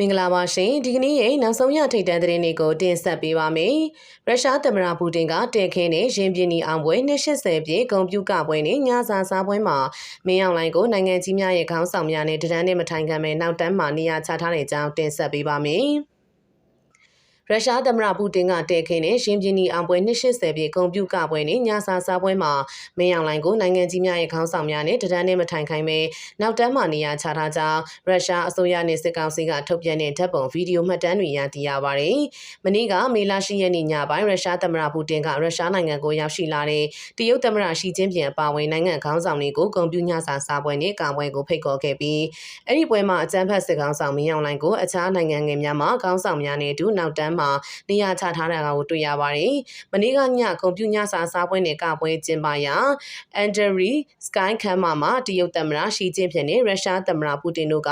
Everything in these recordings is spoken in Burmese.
မင်္ဂလာပါရှင်ဒီကနေ့ရဲ့နောက်ဆုံးရထိပ်တန်းသတင်းတွေကိုတင်ဆက်ပေးပါမယ်ရုရှားသမ္မတပူတင်ကတဲခင်းနဲ့ရင်ပြင်းနီအောင်ပွဲ280ပြည့်ဂုံပြူကပွဲနဲ့ညစာစားပွဲမှာမင်းအောင်လိုင်းကိုနိုင်ငံကြီးများရဲ့ခေါင်းဆောင်များနဲ့တဒန်းနဲ့မထိုင်ခံမဲ့နောက်တန်းမှာနေရာချထားတဲ့အကြောင်းတင်ဆက်ပေးပါမယ် ရုရှားသမ္မတပူတင်ကတဲခင်းနဲ့ရှင်ပြင်းနီအောင်ပွဲ280ပြည့်ဂုံပြူကပွဲနဲ့ညစာစားပွဲမှာမင်းအောင်လိုင်းကိုနိုင်ငံကြီးများရဲ့ခေါင်းဆောင်များနဲ့တဒန်းနဲ့မထိုင်ခိုင်းပဲနောက်တန်းမှာနေရာချထားကြောင်းရုရှားအစိုးရနဲ့စစ်ကောင်စီကထုတ်ပြန်တဲ့ဓာတ်ပုံဗီဒီယိုမှတ်တမ်းတွေရသိရပါတယ်။မနေ့ကမေလ10ရက်နေ့ညပိုင်းရုရှားသမ္မတပူတင်ကရုရှားနိုင်ငံကိုရောက်ရှိလာတဲ့တရုတ်သမ္မတရှီကျင်းပင်အပါအဝင်နိုင်ငံခေါင်းဆောင်တွေကိုဂုဏ်ပြုညစာစားပွဲနဲ့ကာပွဲကိုဖိတ်ခေါ်ခဲ့ပြီးအဲ့ဒီပွဲမှာအကြမ်းဖက်စစ်ကောင်ဆောင်မင်းအောင်လှိုင်ကိုအခြားနိုင်ငံငယ်များမှခေါင်းဆောင်များနဲ့အတူနောက်တန်းမှာနေရာချထားတာကိုတွေ့ရပါတယ်။မနေ့ကညဂုံပြူညစာစားပွဲနဲ့ကပွဲကျင်းပရာအန်ဒရီစကိုင်းခမ်းမမှာတရုတ်သမ္မတရှီကျင်းပင်နဲ့ရုရှားသမ္မတပူတင်တို့က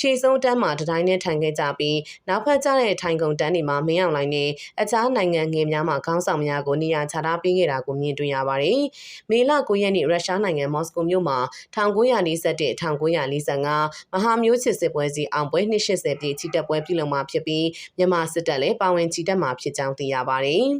ရှေ့ဆုံးတန်းမှာတတိုင်းနဲ့ထိုင်ခဲ့ကြပြီးနောက်ဖက်ကျတဲ့ထိုင်ကုန်တန်းတွေမှာမင်းအောင်လှိုင်နဲ့အခြားနိုင်ငံငယ်များမှခေါင်းဆောင်များကိုနေရာချထားပေးခဲ့တာကိုမြင်တွေ့ရပါတယ်။မေလ9ရက်နေ့ရုရှားနိုင်ငံမော်စကိုမြို့မှာ1941 1945မဟာမျိုးချစ်စစ်ပွဲစီအောင်ပွဲ280ပြည့်ချီတက်ပွဲပြုလုပ်မှာဖြစ်ပြီးမြန်မာစစ်တပ်လည်းပါဝင်ချီတက်မှာဖြစ်ကြောင်းသိရပါတယ်။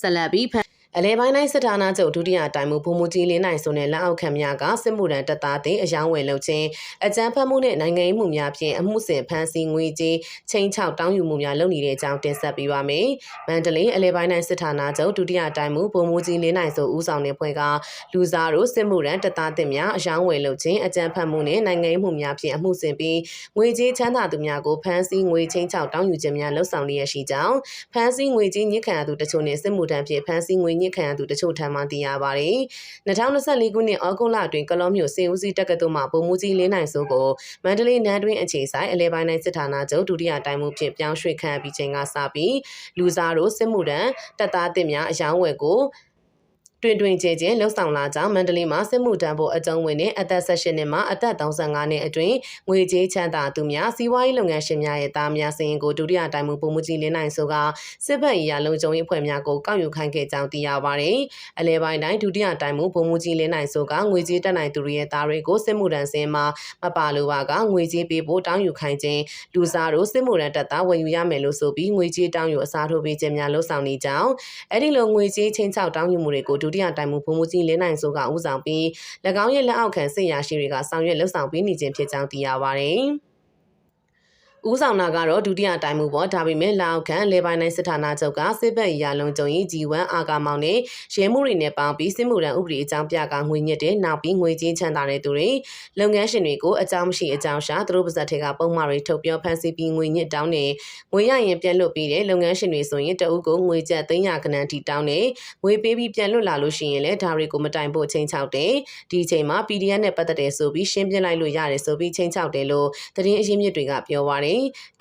ဆက်လက်ပြီးဖန် အလဲပိုင်းတိုင်းစစ်ဌာနချုပ်ဒုတိယတိုင်မှုဘုံမူကြီးလင်းနိုင်ဆိုတဲ့လက်အောက်ခံများကစစ်မှုထမ်းတပ်သားတဲ့အယောင်းဝယ်လုပ်ခြင်းအကြမ်းဖက်မှုနဲ့နိုင်ငံရေးမှုများဖြင့်အမှုစဉ်ဖမ်းဆီးငွေကြေးချိန်ချောက်တောင်းယူမှုများလုပ်နေတဲ့အကြောင်းတင်ဆက်ပေးပါမယ်။မန္တလေးအလဲပိုင်းတိုင်းစစ်ဌာနချုပ်ဒုတိယတိုင်မှုဘုံမူကြီးလင်းနိုင်ဆိုဦးဆောင်တဲ့ဖွဲ့ကလူစားတို့စစ်မှုထမ်းတပ်သားတဲ့များအယောင်းဝယ်လုပ်ခြင်းအကြမ်းဖက်မှုနဲ့နိုင်ငံရေးမှုများဖြင့်အမှုစဉ်ပြီးငွေကြေးချမ်းသာသူများကိုဖမ်းဆီးငွေချိန်ချောက်တောင်းယူခြင်းများလုပ်ဆောင်လျက်ရှိကြောင်းဖမ်းဆီးငွေကြေးညစ်ခံရသူတချို့နဲ့စစ်မှုထမ်းဖြင့်ဖမ်းဆီးငွေညစ်ခံရသူတချို့ထံမှသိရပါတယ်။2024ခုနှစ်ဩဂုတ်လအတွင်းကလောမြို့စေဦးစီးတက္ကသိုလ်မှပုံမှုကြီးလင်းနိုင်စိုးကိုမန္တလေးနန်းတွင်းအခြေဆိုင်အလဲပိုင်းတိုင်းစစ်ဌာနချုပ်ဒုတိယတိုင်မှုဖြင့်ပြောင်းရွှေ့ခံပြီးချိန်ကစပြီးလူစားတို့စစ်မှုထမ်းတပ်သားအသစ်များအယောင်းဝယ်ကို တွင်တွင်ကျဲကျဲလှုပ်ဆောင်လာကြောင်းမန္တလေးမှာစစ်မှုတန်းဖို့အကြုံဝင်တဲ့အသက်16နှစ်မှအသက်35နှစ်အတွင်းငွေကြေးချမ်းသာသူများစီးပွားရေးလုပ်ငန်းရှင်များရဲ့သားများစင်ကိုဒုတိယတိုင်မှုပုံမှုကြီးလင်းနိုင်ဆိုကစစ်ဘက်အရာလုံခြုံရေးအဖွဲ့များကိုကောက်ယူခိုင်းခဲ့ကြောင်းသိရပါတယ်။အလဲပိုင်းတိုင်းဒုတိယတိုင်မှုပုံမှုကြီးလင်းနိုင်ဆိုကငွေကြေးတက်နိုင်သူတွေရဲ့သားတွေကိုစစ်မှုတန်းစင်မှာမပါလိုပါကငွေကြေးပေးဖို့တောင်းယူခိုင်းခြင်းလူစားတို့စစ်မှုတန်းတက်သားဝယ်ယူရမယ်လို့ဆိုပြီးငွေကြေးတောင်းယူအစားထိုးပေးခြင်းများလှုပ်ဆောင်နေကြောင်းအဲ့ဒီလိုငွေကြေးချင်းချောက်တောင်းယူမှုတွေကိုဒုတိယတိုင်မှုဘုံမူကြီးလင်းနိုင်စိုးကဦးဆောင်ပြီး၎င်းရဲ့လက်အောက်ခံစစ်ရာရှိတွေကဆောင်ရွက်လှုပ်ဆောင်ပေးနေခြင်းဖြစ်ကြောင်းသိရပါတယ်။ ဦးဆောင်တာကတော့ဒုတိယတိုင်မှုပေါ့ဒါပေမဲ့လောက်ခံလေပိုင်းနိုင်စစ်ဌာနချုပ်ကစစ်ဘက်ရာလုံခြုံရေး G1 အာကာမောင်နဲ့ရဲမှုတွေနဲ့ပေါင်းပြီးစစ်မှုထမ်းဥပဒေအကြောင်းပြကငွေညစ်တဲ့နောက်ပြီးငွေချင်းချမ်းသာတဲ့သူတွေလုပ်ငန်းရှင်တွေကိုအကြောင်းမရှိအကြောင်းရှာသူတို့ပါဇက်တွေကပုံမှားတွေထုတ်ပြောဖန်ဆီးပြီးငွေညစ်တောင်းနေငွေရရင်ပြန်လွတ်ပြီးတဲ့လုပ်ငန်းရှင်တွေဆိုရင်တအုပ်ကိုငွေကျပ်300ခန်းထိတောင်းနေငွေပေးပြီးပြန်လွတ်လာလို့ရှိရင်လည်းဒါတွေကိုမတိုင်ဖို့ချိန်ချောက်တယ်ဒီအချိန်မှာ PDF နဲ့ပတ်သက်တဲ့ဆိုပြီးရှင်းပြလိုက်လို့ရတယ်ဆိုပြီးချိန်ချောက်တယ်လို့သတင်းအရင်းမြစ်တွေကပြောပါတယ်။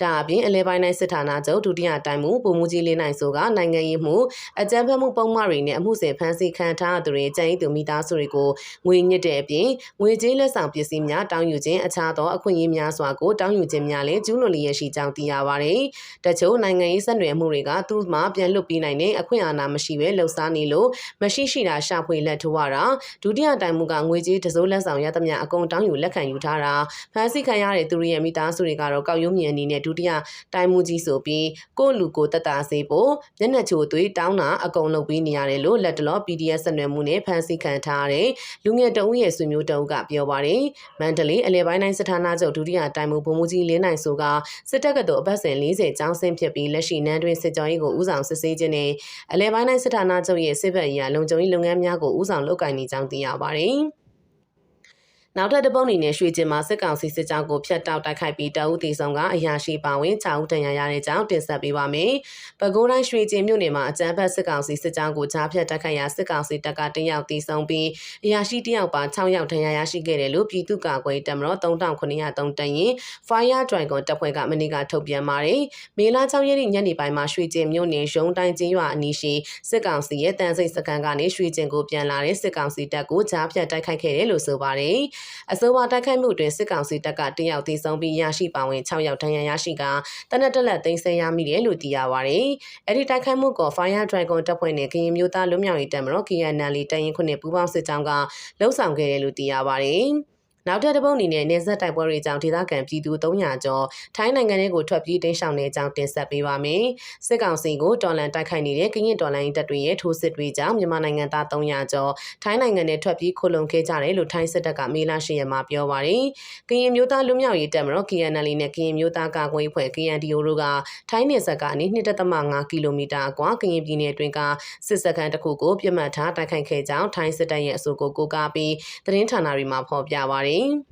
ဒါအပြင်အလဲပိုင်းတိုင်းစစ်ဌာနချုပ်ဒုတိယတိုင်မှုပုံမှုကြီးလေးနိုင်ဆိုကနိုင်ငံရေးမှုအကြမ်းဖက်မှုပုံမှန်တွေနဲ့အမှုစဉ်ဖမ်းဆီးခံထားသူတွေကြိုင်သူမိသားစုတွေကိုငွေညစ်တဲ့အပြင်ငွေကြေးလက်ဆောင်ပစ္စည်းများတောင်းယူခြင်းအခြားသောအခွင့်အရေးများစွာကိုတောင်းယူခြင်းများလည်းကျူးလွန်လျက်ရှိကြောင်းသိရပါတယ်။တချို့နိုင်ငံရေးဆက်နွယ်မှုတွေကသူ့မှာပြန်လွတ်ပြီးနိုင်တဲ့အခွင့်အာဏာမရှိဘဲလှုပ်ရှားနေလို့မရှိရှိတာရှာဖွေလက်ထိုးရတာဒုတိယတိုင်မှုကငွေကြေးတစိုးလက်ဆောင်ရသမျှအကုန်တောင်းယူလက်ခံယူထားတာဖမ်းဆီးခံရတဲ့သူတွေရဲ့မိသားစုတွေကတော့ကောက်ရုံးမြင်အနေနဲ့ဒုတိယတိုင်မှုကြီးဆိုပြီးကိုလူကိုတက်တာစေဖို့မျက်နှာချိုသွေးတောင်းတာအကုန်လုပ်ပြီးနေရတယ်လို့လက်တလော PDF ဆက်နွယ်မှုနဲ့ဖမ်းဆီးခံထားရတဲ့လူငယ်တအုပ်ရဲ့ဆွေမျိုးတအုပ်ကပြောပါတယ်မန္တလေးအလဲပိုင်းတိုင်းစစ်ဌာနချုပ်ဒုတိယတိုင်မှုဗိုလ်မှူးကြီးလင်းနိုင်ဆိုကစစ်တပ်ကတော့အပတ်စဉ်40ကျောင်းဆင်းဖြစ်ပြီးလက်ရှိနန်းတွင်စစ်ကြောရေးကိုဦးဆောင်စစ်ဆေးခြင်းနဲ့အလဲပိုင်းတိုင်းစစ်ဌာနချုပ်ရဲ့စစ်ဘက်အရာလုံခြုံရေးလုပ်ငန်းများကိုဦးဆောင်လုပ်ကိုင်နေကြောင်းသိရပါတယ်။ နောက်ထပ်တပုံအနေနဲ့ရွှေကျင်မှာစစ်ကောင်စီစစ်ကြောင်းကိုဖျက်တောက်တိုက်ခိုက်ပြီးတအုပ်တီဆောင်ကအရာရှိပါဝင်6ဦးတန်ရာရတဲ့ကြောင်းတင်ဆက်ပေးပါမယ်။ပဲခူးတိုင်းရွှေကျင်မြို့နယ်မှာအကြမ်းဖက်စစ်ကောင်စီစစ်ကြောင်းကိုကြားဖြတ်တိုက်ခိုက်ရာစစ်ကောင်စီတပ်ကတယောက်တီဆောင်ပြီးအရာရှိတယောက်ပါ6ယောက်တန်ရာရရှိခဲ့တယ်လို့ပြည်သူ့ကာကွယ်တပ်မတော်3903တန်ရင် Fire Dragon တပ်ဖွဲ့ကမနေ့ကထုတ်ပြန်ပါတယ်။မေလ6ရက်နေ့ညနေပိုင်းမှာရွှေကျင်မြို့နယ်ရုံးတိုင်းကျင်းရွာအနီးရှိစစ်ကောင်စီရဲ့တန်စိတ်စကန်ကနေရွှေကျင်ကိုပြန်လာတဲ့စစ်ကောင်စီတပ်ကိုကြားဖြတ်တိုက်ခိုက်ခဲ့တယ်လို့ဆိုပါတယ်။အစိုးရတိုက်ခိုက်မှုတွင်စစ်ကောင်စီတပ်ကတယောက်သေဆုံးပြီးရရှိပါဝင်6ယောက်ဒဏ်ရာရရှိကတနက်တက်လက်သိမ်းဆည်းရမိတယ်လို့သိရပါတယ်။အဲဒီတိုက်ခိုက်မှုကို Fire Dragon တပ်ဖွဲ့နဲ့ကရင်မျိုးသားလွတ်မြောက်ရေးတပ်မတော် KNL တရင်ခုနှစ်ပူးပေါင်းစစ်ကြောင်းကလှုပ်ဆောင်ခဲ့တယ်လို့သိရပါတယ်။ နောက်ထပ်တစ်ပုတ်အနေနဲ့နေဆက်တိုက်ပွဲတွေကြောင့်ဒေသခံပြည်သူ300ကျော်ထိုင်းနိုင်ငံတွေကိုထွက်ပြေးတိမ်းရှောင်နေကြောင်းတင်ဆက်ပေးပါမယ်။စစ်ကောင်စီကိုတော်လန်တိုက်ခိုက်နေတဲ့ကရင်တော်လန်တပ်တွေရဲ့ထိုးစစ်တွေကြောင့်မြန်မာနိုင်ငံသား300ကျော်ထိုင်းနိုင်ငံနဲ့ထွက်ပြေးခိုလုံခဲ့ကြတယ်လို့ထိုင်းစစ်တပ်ကမေလ10ရက်မှာပြောပါရယ်။ကရင်မျိုးသားလူမျိုးရေးတပ်မတော် KNL နဲ့ကရင်မျိုးသားကာကွယ်ရေးဖွဲ့ KNDO တို့ကထိုင်းနယ်စပ်ကနေ2.5ကီလိုမီတာအကွာကရင်ပြည်နယ်အတွင်းကစစ်စခန်းတစ်ခုကိုပြစ်မှတ်ထားတိုက်ခိုက်ခဲ့ကြောင်းထိုင်းစစ်တပ်ရဲ့အဆိုကိုကိုးကားပြီးသတင်းဌာနတွေမှာဖော်ပြပါရယ်။ story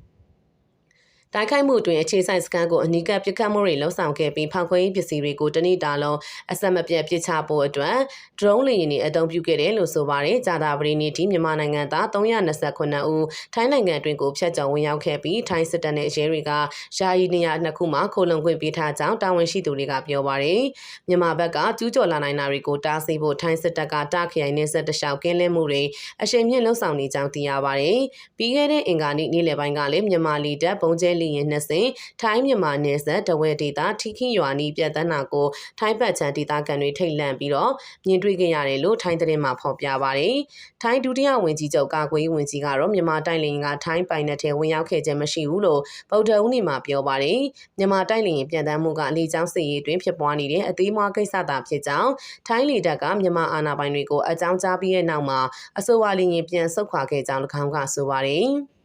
တိုက်ခိုက်မှုတွင်အခြေဆိုင်စခန်းကိုအနီးကပ်ပစ်ခတ်မှုတွေလှုံ့ဆော်ခဲ့ပြီးဖောက်ခွဲရေးပစ္စည်းတွေကိုတနည်းတာလုံးအဆက်မပြတ်ပစ်ချဖို့အတွက် drone လေယာဉ်တွေအသုံးပြုခဲ့တယ်လို့ဆိုပါတယ်။ဂျာတာပရီနီတီမြန်မာနိုင်ငံသား329ဦးထိုင်းနိုင်ငံအတွင်းကိုဖျက်ချော်ဝင်ရောက်ခဲ့ပြီးထိုင်းစစ်တပ်နဲ့ရဲတွေကယာယီနေရာနှစ်ခုမှာခိုလုံခွင့်ပေးထားကြောင်းတာဝန်ရှိသူတွေကပြောပါတယ်။မြန်မာဘက်ကကျူးကျော်လာနိုင်တာတွေကိုတားဆီးဖို့ထိုင်းစစ်တပ်ကတာခရိုင်နေဆက်တလျှောက်ကင်းလဲမှုတွေအရှိန်မြင့်လှုံ့ဆော်နေကြောင်းသိရပါတယ်။ပြီးခဲ့တဲ့အင်္ဂါနေ့နေ့လယ်ပိုင်းကလည်းမြန်မာလီတပ်ဘုံကျဲလီရင်နှစ်စင်ထိုင်းမြန်မာနယ်စပ်တဝဲဒေသထီခိရွာနီးပြတ်တန်းနာကိုထိုင်းပတ်ချန်ဒေသခံတွေထိတ်လန့်ပြီးတော့မြင်တွေ့ခဲ့ရတယ်လို့ထိုင်းသတင်းမှာဖော်ပြပါတယ်။ထိုင်းဒုတိယဝန်ကြီးချုပ်ကာကွယ်ရေးဝန်ကြီးကတော့မြန်မာတိုင်းလင်ကထိုင်းပိုင်နယ်ထဲဝင်ရောက်ခဲ့ခြင်းမရှိဘူးလို့ဗုဒ္ဓဦးနေမှာပြောပါတယ်။မြန်မာတိုင်းလင်ပြန်တမ်းမှုကအလေးချောင်းစစ်ရေးတွင်ဖြစ်ပွားနေတဲ့အသေးမွားကိစ္စသာဖြစ်ကြောင်းထိုင်းလေတပ်ကမြန်မာအာဏာပိုင်တွေကိုအကြောင်းကြားပြီးတဲ့နောက်မှာအဆိုပါလင်ရင်ပြန်ဆုတ်ခွာခဲ့ကြောင်း၎င်းကဆိုပါတယ်။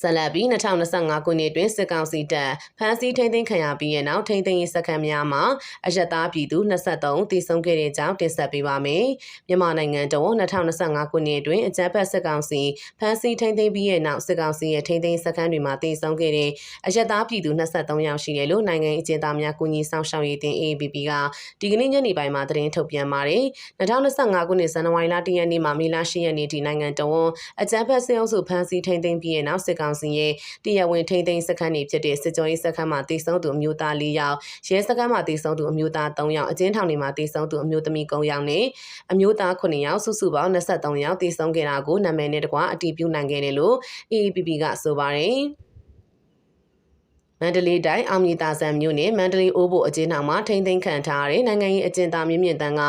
ဆက်လက်ပြီး2025ခုနှစ်တွင်စစ်ကောင်စီတပ်ဖမ်းဆီးထိန်းသိမ်းခံရပြီးတဲ့နောက်ထိန်းသိမ်းရေးစခန်းများမှာအယက်သားပြည်သူ23တည်ဆုံခဲ့တဲ့ကြောင်းတင်ဆက်ပေးပါမယ်။မြန်မာနိုင်ငံတော်2025ခုနှစ်တွင်အကြမ်းဖက်စစ်ကောင်စီဖမ်းဆီးထိန်းသိမ်းပြီးတဲ့နောက်စစ်ကောင်စီရဲ့ထိန်းသိမ်းစခန်းတွေမှာတည်ဆုံခဲ့တဲ့အယက်သားပြည်သူ23ယောက်ရှိတယ်လို့နိုင်ငံအကျဉ်းသားများကူညီဆောင်ရှောက်ရေးတင် AABB ကဒီကနေ့ညနေပိုင်းမှာသတင်းထုတ်ပြန်ပါတယ်။2025ခုနှစ်ဇန်နဝါရီလ10ရက်နေ့မှမေလ10ရက်နေ့ထိနိုင်ငံတော်အကြမ်းဖက်စစ်အုပ်စုဖမ်းဆီးထိန်းသိမ်းပြီးတဲ့နောက်စစ်ကောင်စီရဲ့တရားဝင်ထိန်းသိမ်းစခန်းတွေဖြစ်တဲ့စစ်ကြောရေးစခန်းမှာတည်ဆုံသူအမျိုးသား၄ယောက်ရဲစခန်းမှာတည်ဆုံသူအမျိုးသား၃ယောက်အကျဉ်းထောင်တွေမှာတည်ဆုံသူအမျိုးသမီး9ယောက်နဲ့အမျိုးသား9ယောက်စုစုပေါင်း23ယောက်တည်ဆုံခဲ့တာကိုနာမည်နဲ့တကွအတည်ပြုနိုင်ခဲ့တယ်လို့ AAPP ကဆိုပါတယ်။ မန္တလေးတိုင်းအောင်မြေတာဆန်မြို့နယ်မန္တလေးအိုးဘိုအကျဉ်းထောင်မှာထိမ့်သိမ်းခံထားတဲ့နိုင်ငံရေးအကျဉ်းသားမြင့်မြင့်တန်းက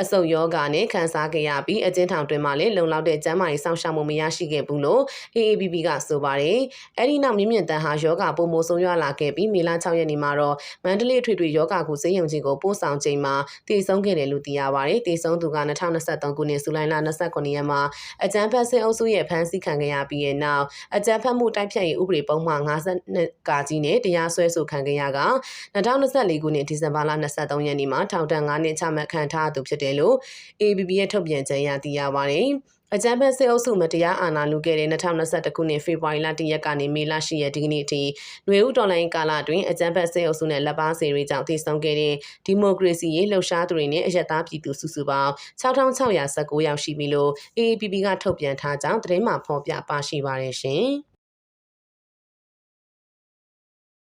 အဆုတ်ယောဂနဲ့ခံစားခဲ့ရပြီးအကျဉ်းထောင်တွင်မှလည်းလုံလောက်တဲ့ကျန်းမာရေးစောင့်ရှောက်မှုမရရှိခဲ့ဘူးလို့ AABB ကဆိုပါတယ်။အဲဒီနောက်မြင့်မြင့်တန်းဟာယောဂပုံမိုဆုံးရွာလာခဲ့ပြီးမေလ6ရက်နေ့မှာတော့မန္တလေးထွေထွေယောဂကုစေယုံကြီးကိုပို့ဆောင်ချိန်မှာတည်ဆုံးခဲ့တယ်လို့သိရပါတယ်။တည်ဆုံးသူက2023ခုနှစ်ဇူလိုင်လ29ရက်မှာအကြမ်းဖက်စစ်အုပ်စုရဲ့ဖမ်းဆီးခံခဲ့ရပြီးတဲ့နောက်အကြမ်းဖက်မှုတိုက်ဖျက်ရေးဥပဒေပုံမှန်52ကာကြီးနဲ့နဲ့တရားစွဲဆိုခံခဲ့ရက2024ခုနှစ်ဒီဇင်ဘာလ23ရက်နေ့မှာထောင်ဒဏ်9နှစ်ချမှတ်ခံထားသူဖြစ်တယ်လို့ ABB ရဲ့ထုတ်ပြန်ကြေညာသိရပါတယ်။အကြမ်းဖက်စစ်အုပ်စုမတရားအာဏာလုခဲ့တဲ့2021ခုနှစ်ဖေဖော်ဝါရီလ1ရက်ကနေမေလ10ရက်ဒီကနေ့အထိຫນွေဦးတော်လိုင်းကာလအတွင်းအကြမ်းဖက်စစ်အုပ်စုနဲ့လက်ပါစီတွေကြောင့်တည်ဆုံခဲ့တဲ့ဒီမိုကရေစီရေးလှုပ်ရှားသူတွေနဲ့အယက်သားပြည်သူစုစုပေါင်း6619ယောက်ရှိပြီလို့ AAPP ကထုတ်ပြန်ထားကြောင်းသတင်းမှဖော်ပြပါရှိပါတယ်ရှင်။